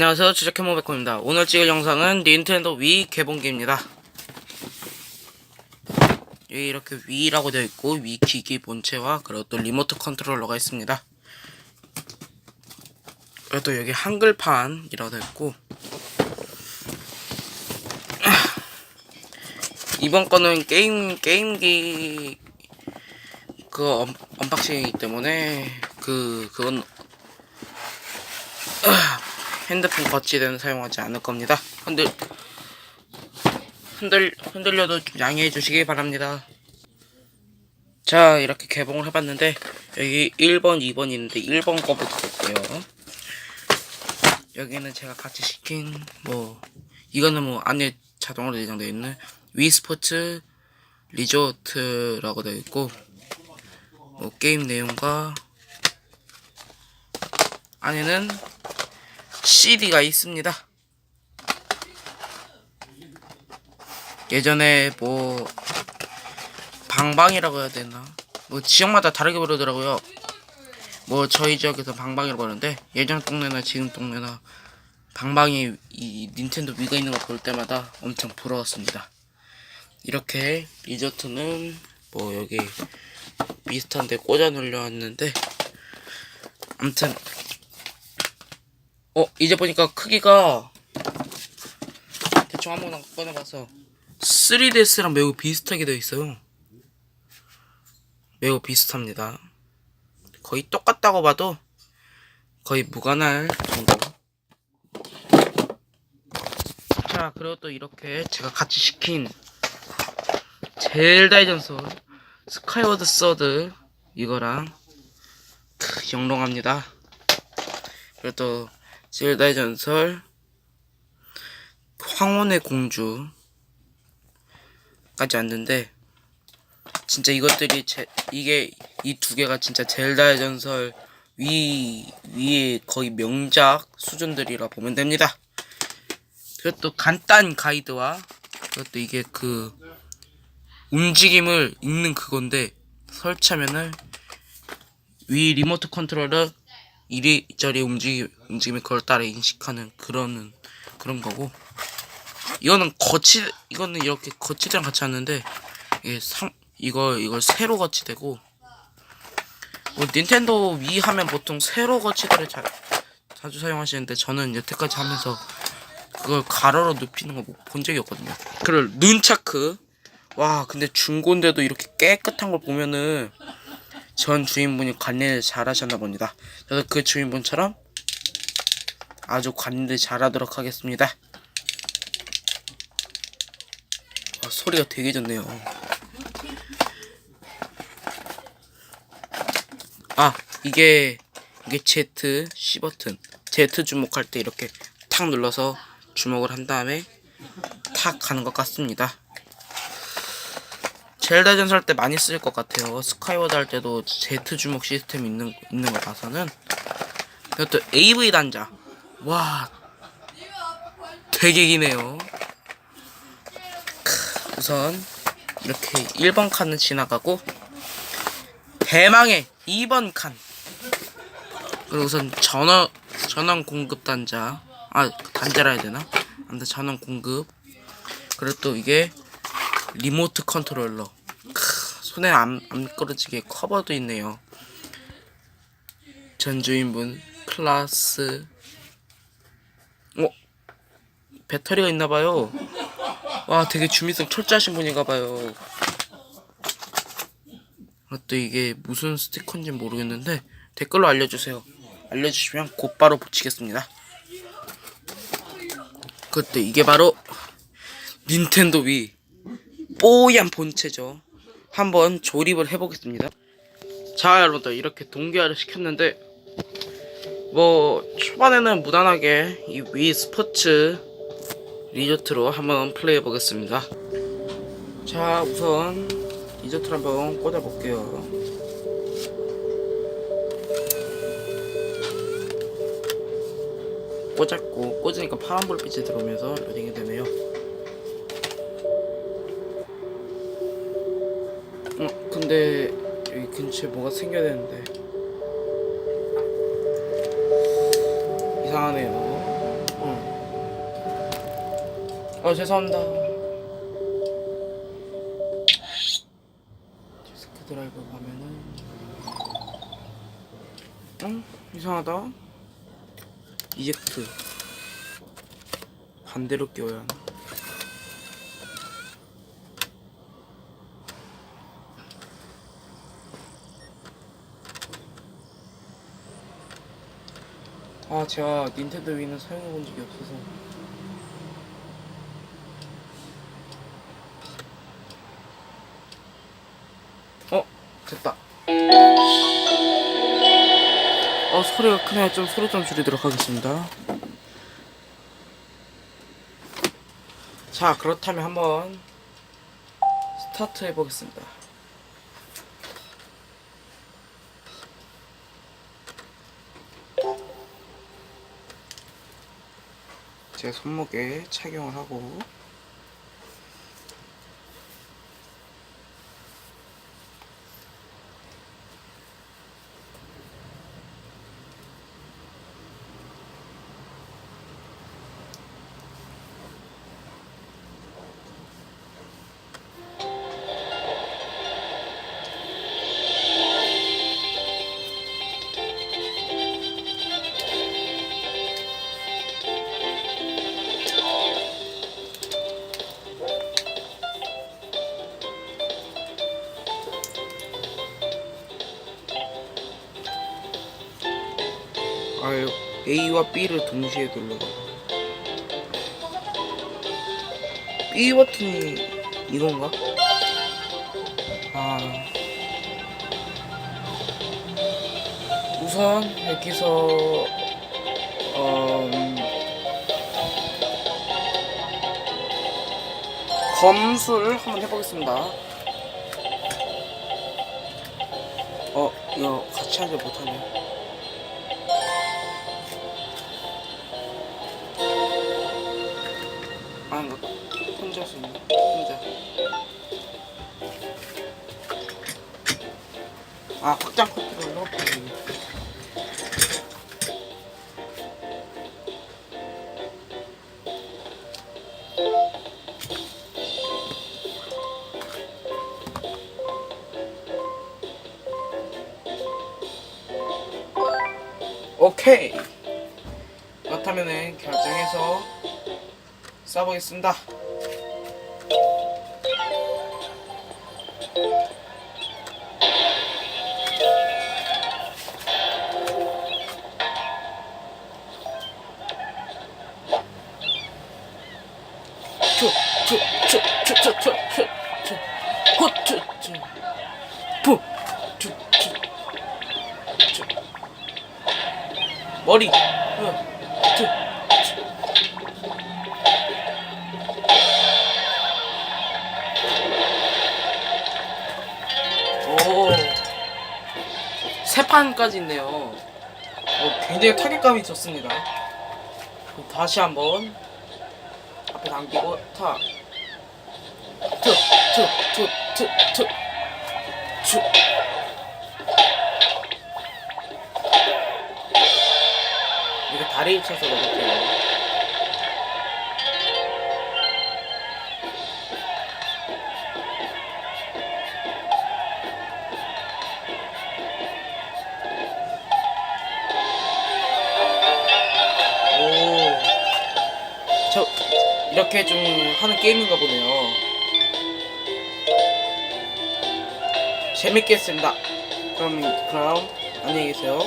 안녕하세요. 주작해모백호입니다. 오늘 찍을 영상은 닌텐도 위 개봉기입니다. 여기 이렇게 위라고 되어 있고 위 기기 본체와 그리고 또 리모트 컨트롤러가 있습니다. 그리고 또 여기 한글판이라고 되어 있고 이번 거는 게임 게임기 그 언, 언박싱이기 때문에 그 그건 핸드폰 거치대는 사용하지 않을 겁니다. 흔들 흔들 흔들려도 좀 양해해 주시기 바랍니다. 자 이렇게 개봉을 해봤는데 여기 1번, 2번 있는데 1번 거부터 볼게요. 여기는 제가 같이 시킨 뭐 이거는 뭐 안에 자동으로 내장되어 있는 위 스포츠 리조트라고 되어 있고 뭐 게임 내용과 안에는 CD가 있습니다. 예전에 뭐 방방이라고 해야 되나? 뭐 지역마다 다르게 부르더라고요. 뭐 저희 지역에서 방방이라고 하는데 예전 동네나 지금 동네나 방방이 이 닌텐도 위가 있는 거 볼 때마다 엄청 부러웠습니다. 이렇게 리조트는 뭐 여기 비슷한데 꽂아 놓으려왔는데 아무튼 어 이제 보니까 크기가 대충 한번 꺼내봐서 3DS랑 매우 비슷하게 되어 있어요. 매우 비슷합니다. 거의 똑같다고 봐도 거의 무관할 정도. 자 그리고 또 이렇게 제가 같이 시킨 젤다의 전설 스카이워드 서드 이거랑 크, 영롱합니다. 그리고 또 젤다의 전설 황혼의 공주까지 왔는데 진짜 이것들이 제, 이게 이 두 개가 진짜 젤다의 전설 위 위에 거의 명작 수준들이라 보면 됩니다. 그것도 간단 가이드와 그것도 이게 그 움직임을 읽는 그건데 설치하면은 위 리모트 컨트롤러 이리저리 움직임 움직임을 그걸 따라 인식하는 그런 그런 거고 이거는 거치 이거는 이렇게 거치대랑 같이 왔는데 이게 상 이거 이걸 세로 거치대고 뭐 닌텐도 위 하면 보통 세로 거치대를 자, 자주 사용하시는데 저는 여태까지 하면서 그걸 가로로 눕히는 거 본 적이 없거든요. 그리고 눈차크 와 근데 중고인데도 이렇게 깨끗한 걸 보면은 전 주인분이 관리를 잘하셨나 봅니다. 저도 그 주인분처럼 아주 관리를 잘하도록 하겠습니다. 아, 소리가 되게 좋네요. 아 이게 이게 Z C 버튼 Z 주목할 때 이렇게 탁 눌러서 주목을 한 다음에 탁 가는 것 같습니다. 젤다 전설 때 많이 쓸 것 같아요. 스카이워드 할 때도 Z 주목 시스템 있는 있는 거 봐서는 이것도 AV 단자 와 되게 기네요. 크, 우선 이렇게 1번 칸은 지나가고 대망의 2번 칸 그리고 우선 전원 전원 공급 단자 아 단자라 해야 되나? 아무튼 전원 공급 그리고 또 이게 리모트 컨트롤러 크, 손에 안, 안 끌어지게 커버도 있네요 전 주인분 클라스 어? 배터리가 있나봐요 와 되게 주민성 철저하신 분인가봐요 아, 또 이게 무슨 스티커인지 모르겠는데 댓글로 알려주세요 알려주시면 곧바로 붙이겠습니다 그때 이게 바로 닌텐도 위 뽀얀 본체죠. 한번 조립을 해보겠습니다. 자, 여러분들 이렇게 동기화를 시켰는데 뭐 초반에는 무난하게 이 위 스포츠 리조트로 한번 플레이해 보겠습니다. 자, 우선 리조트를 한번 꽂아 볼게요. 꽂았고 꽂으니까 파란 불빛이 들어오면서 로딩이 되네요. 어, 근데 여기 근처에 뭐가 생겨야 되는데 이상하네요. 어 죄송합니다. 디스크 드라이브 가면은 응 이상하다. 이젝트 반대로 끼워야 하나? 아 제가 닌텐도 위는 사용해 본 적이 없어서 소리가 크네. 좀 소리 좀 줄이도록 하겠습니다. 자 그렇다면 한번 스타트 해보겠습니다. 제 손목에 착용을 하고 아유 A와 B를 동시에 눌러봐. B 버튼이 이건가? 아. 우선 여기서 어, 음, 검술 한번 해보겠습니다. 어 이거 같이 하지 못하네 아, 확장 컨트롤러? 오케이. 그렇다면은 결정해서 써보겠습니다. 머리, 으, 쭈, 오. 세 판까지 있네요. 어, 굉장히 타격감이 좋습니다. 다시 한번 앞에 당기고 타. 투, 투, 투, 투, 투, 투. 이렇게 다리 쳐서. 오. 저 이렇게 좀 하는 게임인가 보네요. 재밌게 했습니다. 그럼 그럼 안녕히 계세요.